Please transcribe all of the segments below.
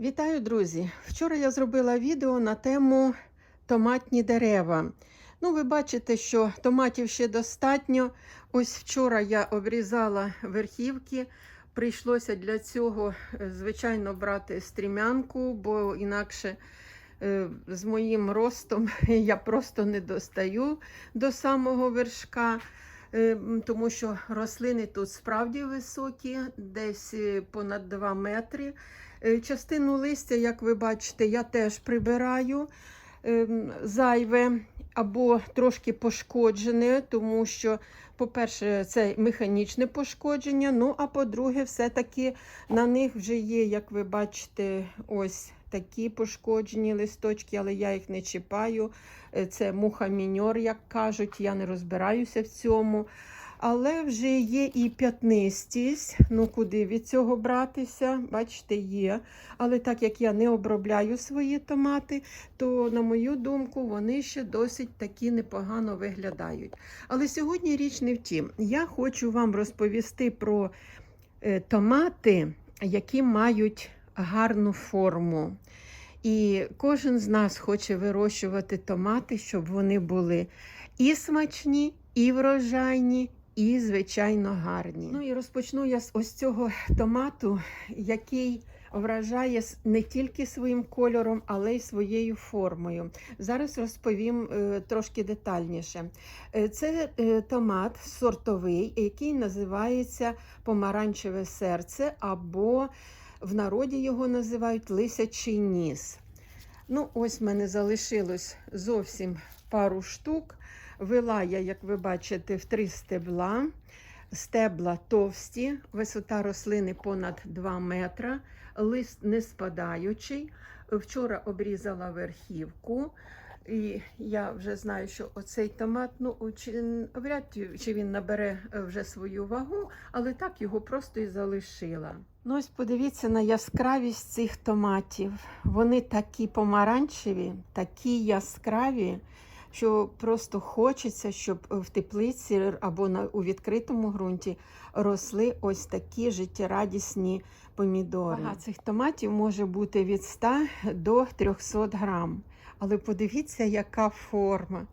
Вітаю, друзі! Вчора я зробила відео на тему томатні дерева. Ну, ви бачите, що томатів ще достатньо. Ось вчора я обрізала верхівки. Прийшлося для цього, е, звичайно, брати стрімянку, бо інакше е, з моїм ростом я просто не достаю до самого вершка. Е, Тому що рослини тут справді високі, десь понад 2 метри. Е, Частину листя, як ви бачите, я теж прибираю ем, зайве або трошки пошкоджене, тому що, по-перше, це механічне пошкодження. Ну, а по-друге, все-таки на них вже є, як ви бачите, ось такі пошкоджені листочки, але я їх не чіпаю. Е, Це муха міньор, як кажуть, я не розбираюся в цьому. Але вже є і п'ятнистість. Ну куди від цього братися? Бачите, є. Але так як я не обробляю свої томати, то, на мою думку, вони ще досить такі непогано виглядають. Але сьогодні річ не в тім. Я хочу вам розповісти про е, томати, які мають гарну форму. І кожен з нас хоче вирощувати томати, щоб вони були і смачні, і врожайні, і, звичайно, гарні. Ну і розпочну я з ось цього томату, який вражає не тільки своїм кольором, але й своєю формою. Зараз розповім е, трошки детальніше. Е, Це е, томат сортовий, який називається помаранчеве серце, або в народі його називають лисячий ніс. Ну, ось в мене залишилось зовсім пару штук. Вела я, як ви бачите, в три стебла. Стебла товсті, висота рослини понад 2 метра, лист не спадаючий. Вчора обрізала верхівку. І я вже знаю, що оцей томат, ну чи вряд чи- чи він набере е, вже свою вагу, але так його просто і залишила. Ну ось подивіться на яскравість цих томатів. Вони такі помаранчеві, такі яскраві, що просто хочеться, щоб в теплиці або на, у відкритому ґрунті росли ось такі життєрадісні помідори. Вага цих томатів може бути від 100 до 300 грам. Але подивіться, яка форма.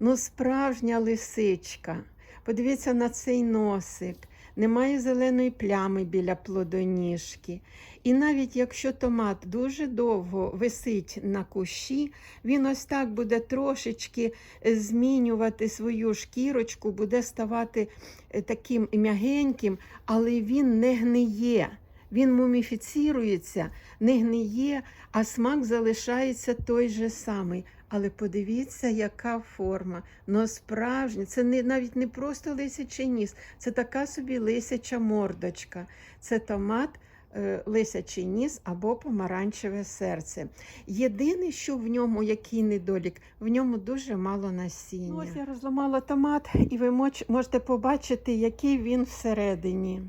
Ну, справжня лисичка. Подивіться на цей носик. Немає зеленої плями біля плодоніжки. І навіть якщо томат дуже довго висить на кущі, він ось так буде трошечки е, змінювати свою шкірочку, буде ставати е, таким м'ягеньким, але він не гниє. Він муміфіцірується, не гниє, а смак залишається той же самий. Але подивіться, яка форма. Ну, справжня, це не, навіть не просто лисячий ніс, це така собі лисяча мордочка. Це томат, е, лисячий ніс або помаранчеве серце. Єдине, що в ньому, який недолік, в ньому дуже мало насіння. Ну, ось я розламала томат, і ви можете побачити, який він всередині.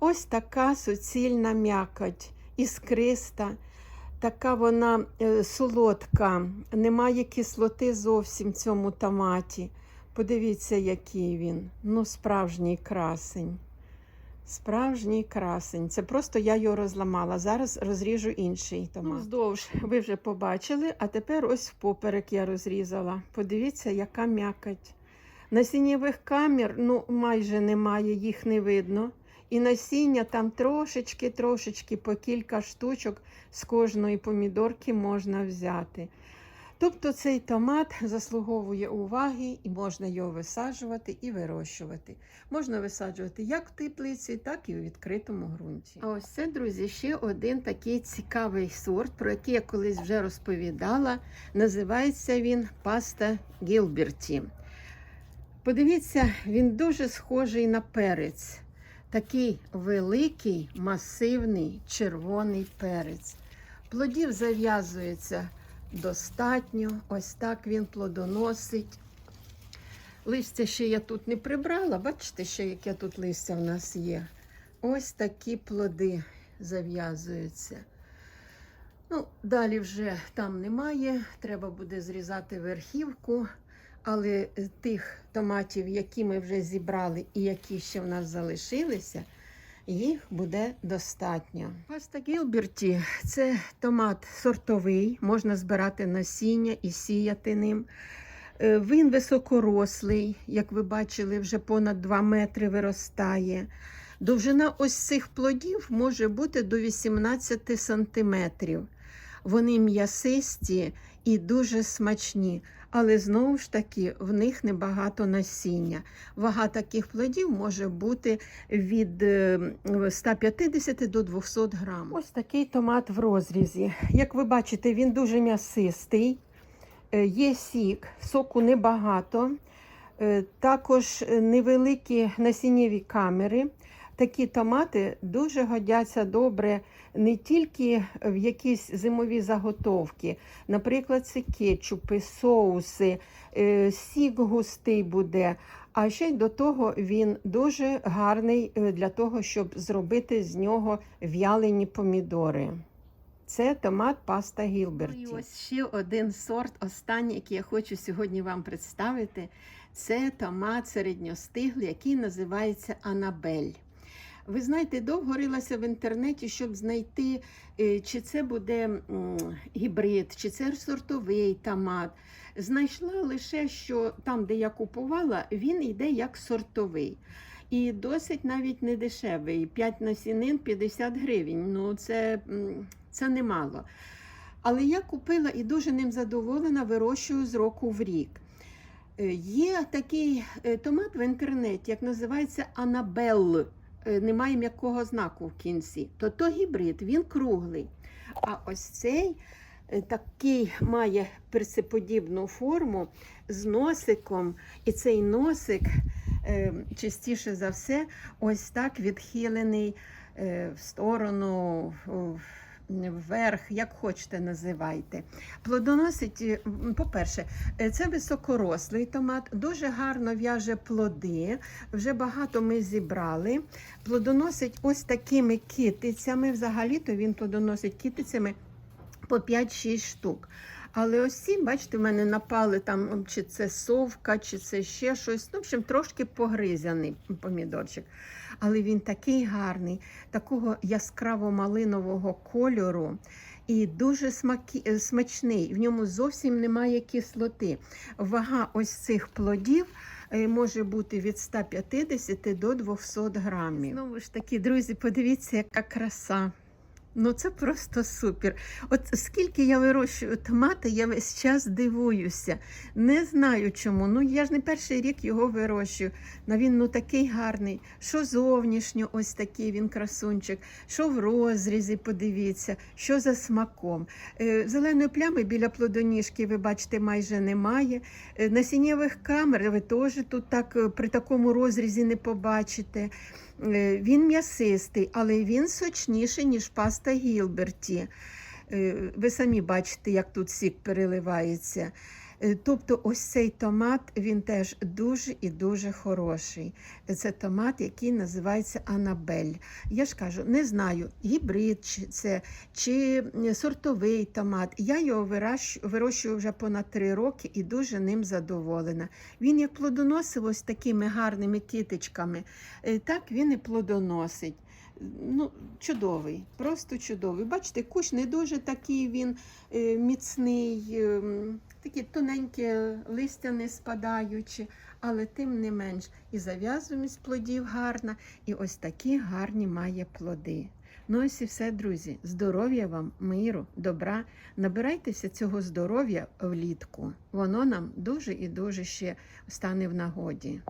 Ось така суцільна м'якоть, іскриста, така вона е, солодка, немає кислоти зовсім в цьому томаті. Подивіться, який він. Ну, справжній красень. Справжній красень. Це просто я його розламала. Зараз розріжу інший томат. Ну, вздовж ви вже побачили, а тепер ось впоперек я розрізала. Подивіться, яка м'якоть. На Насіннєвих камір ну, майже немає, їх не видно. І насіння там трошечки-трошечки по кілька штучок з кожної помідорки можна взяти. Тобто цей томат заслуговує уваги і можна його висаджувати і вирощувати. Можна висаджувати як в теплиці, так і у відкритому ґрунті. А ось це, друзі, ще один такий цікавий сорт, про який я колись вже розповідала. Називається він паста Гілберті. Подивіться, він дуже схожий на перець. Такий великий, масивний червоний перець. Плодів зав'язується достатньо. Ось так він плодоносить. Листя ще я тут не прибрала. Бачите, ще яке тут листя в нас є. Ось такі плоди зав'язуються. Ну, далі вже там немає. Треба буде зрізати верхівку. Але тих томатів, які ми вже зібрали і які ще в нас залишилися, їх буде достатньо. Паста Гілберті це томат сортовий, можна збирати насіння і сіяти ним. Е, Він високорослий, як ви бачили, вже понад 2 метри виростає. Довжина ось цих плодів може бути до 18 сантиметрів. Вони м'ясисті і дуже смачні, але знову ж таки в них небагато насіння. Вага таких плодів може бути від е, 150 до 200 грам. Ось такий томат в розрізі. Як ви бачите, він дуже м'ясистий, Е, є сік, соку небагато, Е, також е, невеликі насіннєві камери. Такі томати дуже годяться добре не тільки в якісь зимові заготовки, наприклад, це кетчупи, соуси, е, сік густий буде. А ще й до того він дуже гарний е, для того, щоб зробити з нього в'ялені помідори. Це томат паста Гілберті. Ну, і ось ще один сорт, останній, який я хочу сьогодні вам представити. Це томат середньостиглий, який називається Анабель. Ви знаєте, довго рилася в інтернеті, щоб знайти, е, чи це буде гібрид, чи це сортовий томат. Знайшла лише, що там, де я купувала, він йде як сортовий. І досить навіть не дешевий. 5 насінин 50 гривень. Ну, це, це немало. Але я купила і дуже ним задоволена, вирощую з року в рік. Е, Є такий е, томат в інтернеті, як називається Анабелл. Е, Немає м'якого знаку в кінці. То то гібрид, він круглий. А ось цей е, такий має персиподібну форму з носиком. І цей носик е, частіше за все ось так відхилений в сторону. Вверх, як хочете, називайте. Плодоносить, е, по-перше, е, це високорослий томат, дуже гарно в'яже плоди. Вже багато ми зібрали. Плодоносить ось такими китицями. Взагалі-то він плодоносить китицями по 5-6 штук. Але ось ці, бачите, в мене напали там, чи це совка, чи це ще щось. Ну, в общем, трошки погризяний помідорчик. Але він такий гарний, такого яскраво-малинового кольору і дуже смакі, е, смачний. В ньому зовсім немає кислоти. Вага ось цих плодів е, може бути від 150 до 200 грамів. Знову ж таки, друзі, подивіться, яка краса. Ну це просто супер. От скільки я вирощую томати, я весь час дивуюся. Не знаю чому. Ну я ж не перший рік його вирощую. На він ну такий гарний. Що зовнішньо, ось такий він красунчик, що в розрізі, подивіться, що за смаком. Е, Зеленої плями біля плодоніжки, ви бачите, майже немає. Е, Насіннєвих камер ви теж тут так е, при такому розрізі не побачите. Е, Він м'ясистий, але він сочніший, ніж паста Гілберті. Е, Ви самі бачите, як тут сік переливається. Е, Тобто, ось цей томат він теж дуже і дуже хороший. Це томат, який називається Анабель. Я ж кажу, не знаю, гібрид чи це чи сортовий томат. Я його вирощую вже понад три роки і дуже ним задоволена. Він як плодоносив ось такими гарними китичками, е, так він і плодоносить. Ну, чудовий, просто чудовий. Бачите, кущ не дуже такий він е, міцний, е, м, такі тоненькі листя не спадаючі, але тим не менш і зав'язуємість плодів гарна, і ось такі гарні має плоди. Ну ось і все, друзі. Здоров'я вам, миру, добра. Набирайтеся цього здоров'я влітку. Воно нам дуже і дуже ще стане в нагоді.